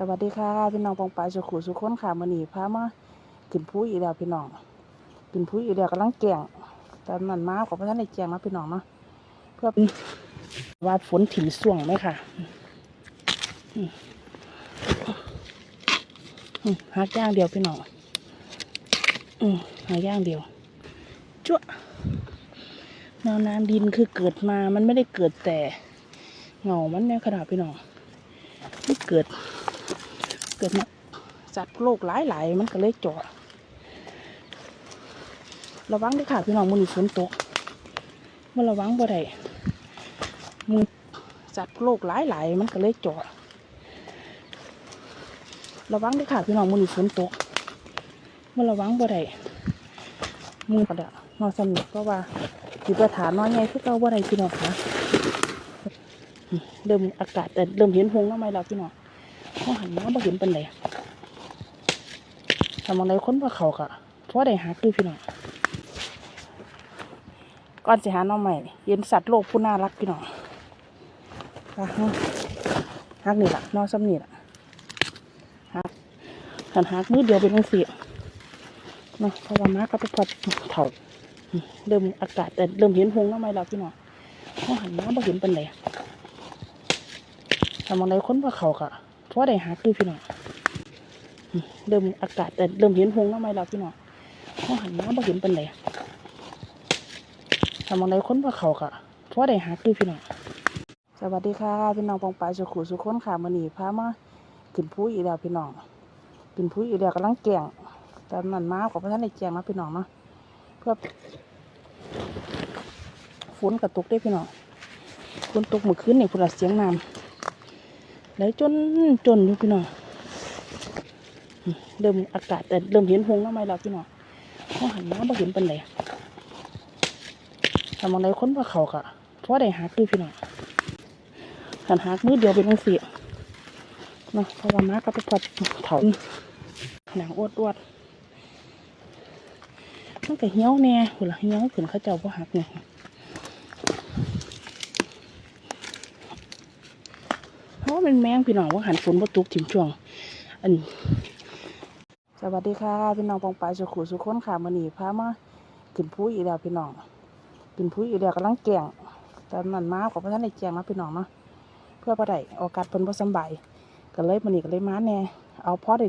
สวัสดีค่ะพี่น้องปองปายสุขุสุขคนค่ะมื้อนี้พามากินผู้อีกแล้วพี่น้องกินผู้อีกแล้วกำลังแกงตอนนั้นมาของพระท่านได้แกงมาพี่น้องเนาะเพื่อว่าฝนถิ่นส่วงไหมค่ะอืมอืมหาย่างเดียวพี่น้องอืมหาย่างเดียวจ้วแนวน้ำดินคือเกิดมามันไม่ได้เกิดแต่เงามันเนี่ยขนาดพี่น้องมันเกิด เกิดมาสัตว์โลกหลายหลายๆ มันก็เลยจาะระวังด้วยค่ะพี่น้องมือนี้ฝนตกมันระวังบ่ได้มือสัตว์โลกหลายหลายๆมันก็เลยจาะระวังด้วยค่ะพี่น้องมือนี้ฝนตกมันระวังบ่ได้มือก็ได้นอนสนุกเพราะว่าสิไปถามนอนไงคือเก่าบ่ได้พี่น้องคะเริ่มอากาศแต่เริ่มเห็นหงแล้วไหมเราพี่น้อง เขาหันมาบ่เห็นเป็นไรทำอะไรค้นว่าเขากะเพราะได้หาคือพี่น้องก่อนสิหาน้องใหม่เย็นสัตว์โลกผู้น่ารักพี่น้องอะฮักนี่ล่ะนอนซ้ำนี่ล่ะฮักขันฮักมือเดียวเป็นจังสี่เนาะเพราะว่ามาก็ไปพอดเถ่าเริ่มอากาศแต่เริ่มเห็นหงส์แล้วไหมเราพี่น้องเขาหันมาบ่เห็นเป็นไรทำอะไรค้นว่าเขากะ เพราะได้หาคือพี่น้องเริ่มอากาศแต่เริ่มเห็นหงส์แล้วไหมเราพี่น้องเขาหันมาบ่เห็นเป็นไรทำอะไรค้นว่าเขากะเพราะได้หาคือพี่น้องสวัสดีค่ะพี่น้องปองปายสุขุสุขคนค่ะมื้อนี้พามากินผู้อีกแล้วพี่น้องกินผู้อีกแล้วกำลังแกงตอนนั้นมาของพระท่านได้แกงมาพี่น้องเนาะเพื่อฝนกระตุกได้พี่น้องฝนตกเมื่อคืนนี่พุ่นละเสียงน้ำ ไหลจนจนอยู่พี่น้องเริ่มอากาศแต่เริ่มเห็นหงแล้วไหมเราพี่น้องเขาหันมาเห็นเป็นไรทำอะไรค้นว่าเขากะเพราะได้หักคือพี่น้องหันหักมือเดียวเป็นจังสี่เนาะเพราะว่ามาก็ไปพอดเถาหนังอวดอวดๆมันก็เหี่ยวแน่หุ่นละเหี่ยวขึ้นเขาเจ้าบ่หักเนี่ย เป็นแมงพี่น้องว่าหันฝนบ่ตกถิ่มช่วง อัน สวัสดีค่ะพี่น้องปองปายสุขุสุขคนค่ะมื้อนี้พามากินผู้อีกแล้วพี่น้องกินผู้อีกแล้วกำลังแกงตอนนั้นมาของพระท่านได้แกงมาพี่น้องเนาะเพื่อบ่ได้โอกาสเพิ่นบ่สบายก็เลยมื้อนี้ก็เลยมาแน่เอาพอได้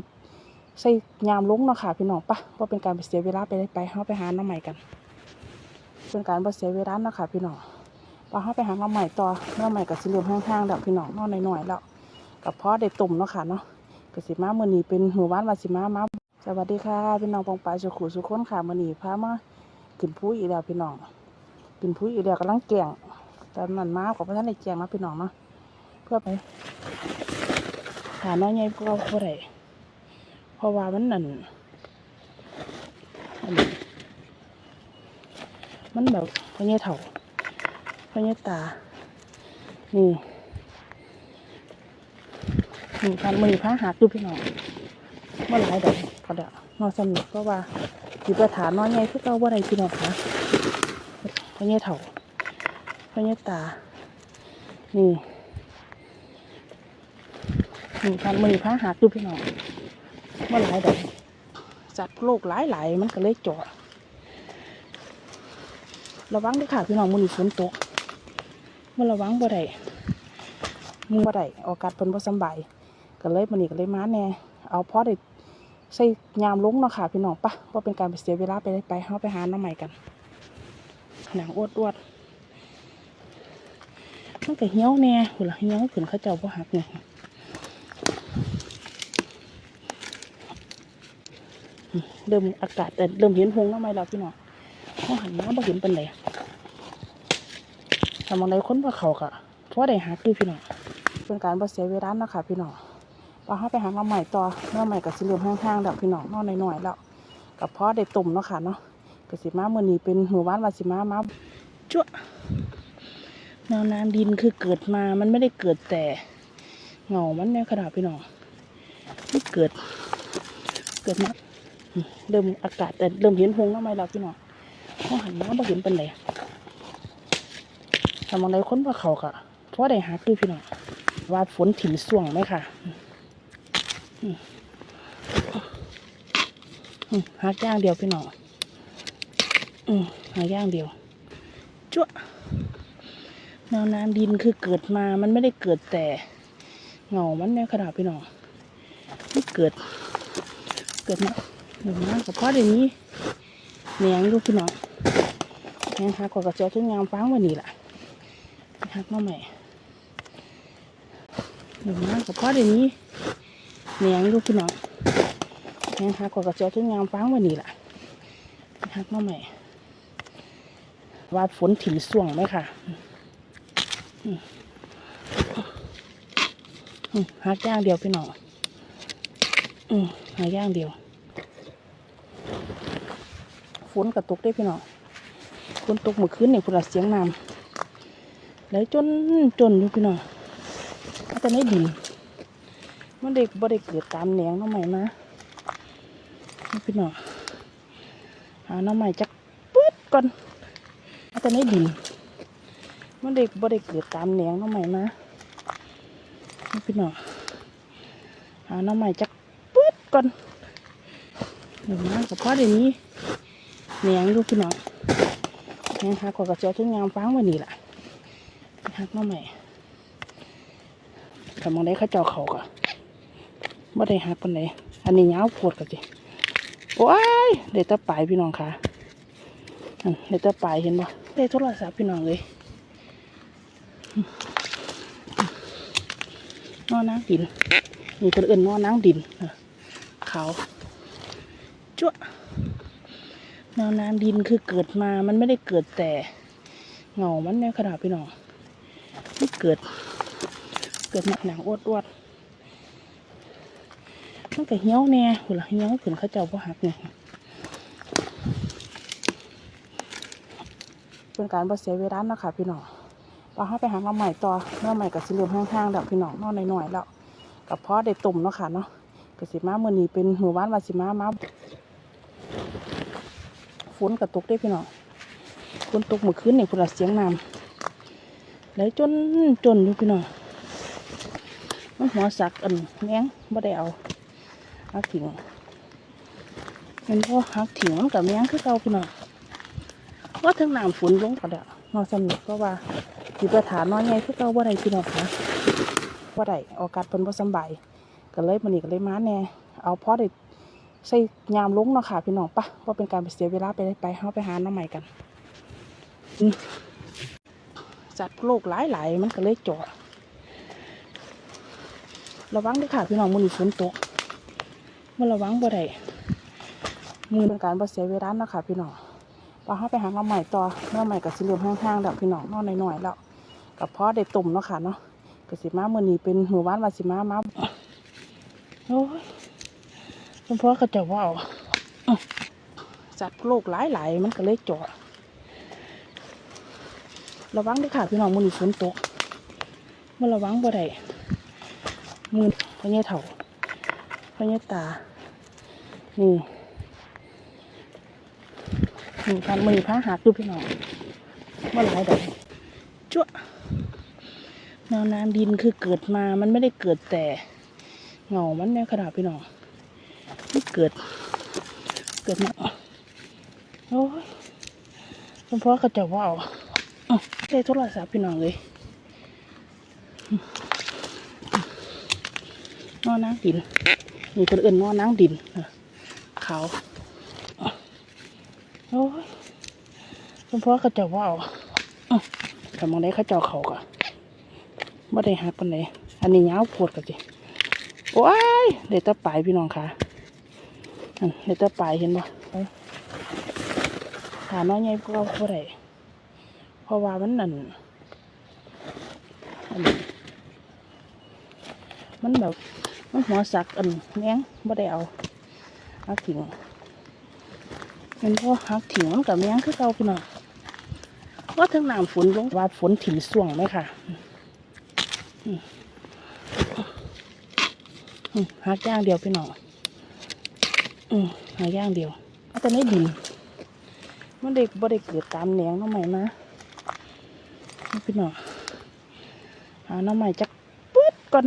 ใส่ยามลงเนาะค่ะพี่น้องปะบ่เป็นการเสียเวลาไปเลยไปเฮาไปหาน้ำใหม่กันเป็นการบ่เสียเวลาเนาะค่ะพี่น้องพอเข้าไปหาน้ำใหม่ต่อน้ำใหม่กับสิเหลือมห้างๆแล้วพี่น้องน้อยน้อยๆแล้ว กับพ่อได้ตุ่มเนาะค่ะเนาะกับสิมามื้อนี้เป็นหมู่บ้านวาสิมามาสวัสดีค่ะพี่น้องปองปาสุขุสุขคนค่ะมื้อนี้พามากินผู้อีกแล้วพี่น้องกินผู้อีกแล้วกำลังแกงตอนนั้นมาของพระท่านได้แกงมาพี่น้องเนาะเพื่อไปหาน้อยใหญ่พวกเราบ่ได้เพราะว่ามันนั่นอันมันแบบพญาเถ่าพญาตานี่ นี่พันมือผ้าหักดูพี่น้องเมื่อหลายดอกก็ได้นอนสนุกเพราะว่าสิไปถามนอนไงคือเก่าว่าไรพี่น้องคะพญาเถ่าพญาตา นี่นี่พันมือผ้าหักดูพี่น้องเมื่อหลายดอกสัตว์โลกหลายหลายๆมันก็เลยเจาะระวังด้วยค่ะพี่น้องมือฝนตกมันระวังบ่ได้มึงบ่ได้โอกาสเพิ่นบ่สบาย ก็เลยมื้อนี้ก็เลยมาแน่เอาพอได้ใส่ยามลุงเนาะค่ะพี่น้องปะบ่เป็นการไปเสียเวลาไปเลยไปเฮาไปหาน้ำใหม่กันหนังอวดอวดมันก็เหี่ยวแน่หุ่นละเหี่ยวขึ้นเขาเจ้าบ่หักเนี่ยเริ่มอากาศแต่เริ่มเห็นหงส์แล้วไหม่เราพี่น้องเขาหันมาบ่เห็นเป็นไรทำอะไรค้นว่าเขากะเพราะได้หาคือพี่น้องเป็นการบ่เสียเวลาเนาะค่ะพี่น้อง พอเข้าไปหาน้ำใหม่ต่อน้ำใหม่กับสิเหลือมห้างๆแล้วพี่น้องนอนน้อยๆแล้วกับพ่อได้ตุ่มเนาะค่ะเนาะกับสิมาเมื่อนี้เป็นหมู่บ้านวาสิมามาจ้วแนวน้ำดินคือเกิดมามันไม่ได้เกิดแต่เงามันเนี่ยขนาดพี่น้องมันเกิด เกิดมาเริ่มอากาศแต่เริ่มเห็นหงแล้วไหมเราพี่น้องเขาหันมาบ่เห็นเป็นไรทำอะไรค้นว่าเขากะเพราะได้หาคือพี่น้องว่าฝนถิ่นส่วงไหมค่ะ หักย่างเดียวพี่น้องหักย่างเดียวจ้วแนวน้ำดินคือเกิดมามันไม่ได้เกิดแต่เงามันในขนาดพี่น้องมันเกิด เกิดมาหนึ่งน้ำกับพ่อเดี๋ยวนี้แหนงลูกพี่น้องแหนงหักกว่ากระเจียวทุกงามฟังวันนี้ล่ะหักมาใหม่หนึ่งน้ำกับพ่อเดี๋ยวนี้ แหนงลูกพี่น้องนงหักกว่ากระเจียวทุกงามฟังวันนี้ล่ะหักมาใหม่วาดฝนถิ่นส่วงไหมค่ะอืมอืมหักย่างเดียวพี่น้องอืมหักย่างเดียวฝนกระตกได้พี่น้องฝนตกเมื่อคืนเนี่ยพุ่นละเสียงน้ำไหลจนจนอยู่พี่น้องอาจจะไม่ดิน มันเด็กบ่ได้เกิดตามแหนงน้องใหม่มานี่พี่น้องหาน้องใหม่จักปึ๊ดก่อนอาจจะไม่ดินมันเด็กบ่ได้เกิดตามแหนงน้องใหม่มานี่พี่น้องหาน้องใหม่จักปึ๊ดก่อนหนึ่งมากับพ่อเดี๋ยวนี้แหนงลูกพี่น้องแหนงหักกว่ากระเจียวทุกงามฟังวันนี้ล่ะหักมาใหม่ถ้ามองได้ข้าเจ้าเขาก็ไม่ได้หักปานใดอันนี้ยาวโพดกันจิโอ้ยเด็ดตะปลายพี่น้องค่ะเด็ดตะปลายเห็นบ่ได้โทรศัพท์พี่น้องเลยนอนนางดินนี่คนอื่นนอนนางดินเขาจ้วแนวน้ำดินคือเกิดมามันไม่ได้เกิดแต่เงามันในขนาดพี่น้องไมันเกิด เกิดหนังอวดอวด มันก็เหี่ยวแน่หุ่นละเหี่ยวขึ้นเขาเจ้าพ่หักเนี่ยเป็นการบ่เสียเวลานะคะพี่น้องพอเข้าไปหาเงาใหม่ต่อเงาใหม่กับสิเหลือมห้างๆแล้วพี่น้องนอนหน่อยๆแล้วกับพ่อได้ตุ่มเนาะค่ะเนาะกสิมาเมื่อนี้เป็นหมู่บ้านวาสิมามาฝนกระตกได้พี่น้องฝนตกเมื่อคืนนี่พุ่นละเสียงน้ำไหลจนจนอยู่พี่น้องมันหัวสักอันแมงบ่ได้เอา หักถิงมันพอหักถิงกับแมงคือเก่าพี่น้องว่าทั้งน้ำฝนลงกระดานอนสนุกก็ว่าที่ประฐานน้อยไงคือเก่าบ่ได้พี่น้องคะบ่าได้ออกาศเพิ่นบ่สบายก็เลยมันนี่ก็เลยมาแน่เอาพอได้ใส่ยามลงเนาะค่ะพี่น้องปะว่าเป็นการไปเสียเวลาไปไปเฮาไปหาน้ำใหม่กันอืมสัตว์โลกหลายหลายๆมันก็เลยจอดระวังด้วยค่ะพี่น้องมือนี้ฝนตก มันระวังบ่ได้มือเป็นการบ่เสียเวลาเนาะค่ะพี่น้องพอเฮาไปหาน้ำใหม่ต่อน้ำใหม่กับสิเหลือมห้างๆแล้วพี่น้องนอนหน่อยๆแล้วกับพ่อได้ตุ่มเนาะค่ะเนาะก็สิมามื้อนี้เป็นหมู่บ้านวาสิมามาโอ้ยเฉพาะเขาจะว่าเอาอื้อสัตว์โลกหลายหลายๆมันก็เลยจอดระวังด้วยค่ะพี่น้องมือนี้ฝนตกมันระวังบ่ได้มือพญาเถ่าพญาตา นี่นี่พันมือพ้าหักดูพี่น้องว่าหลายดอกจ้วแนวน้ำดินคือเกิดมา มันไม่ได้เกิดแต่เงามันในขนาดพี่น้องมันเกิด เกิดมาโอ้ยเฉพาะเขาจะว่าเอาอ้าวได้โทรศัพท์พี่น้องเลยนอนนางดินนี่คนอื่นนอนนางดินเอ อขาวโอ้ยเฉพาะเขาจะว่าเอาอ้าวแต่มองได้เขาเจ้าเขาก็ไม่ได้หักปานไหนอันนี้ยาวปวดกันจิโอ้ยเด็ดตะปลายพี่น้องค่ะอันเห็ดแตะปลายเห็นบ่ไปหาน้อยใหญ่พวกเราบ่ได้เพราะว่ามันนั่นอันนี้มันแบบมันหัวสักอันแมงบ่ได้เอา หักถิงมันพอหักถิงมันกับแมงคือเก่าพี่น้องว่าทั้งน้ำฝนลงว่าฝนถิ่นส่วงไหมค่ะหักย่างเดียวพี่น้องอืมหาย่างเดียวอาจจะไม่ดินมันเด็กบ่ได้เกิดตามแหนงน้องใหม่นี่พี่น้องหาน้องใหม่จักปึ๊ดก่อน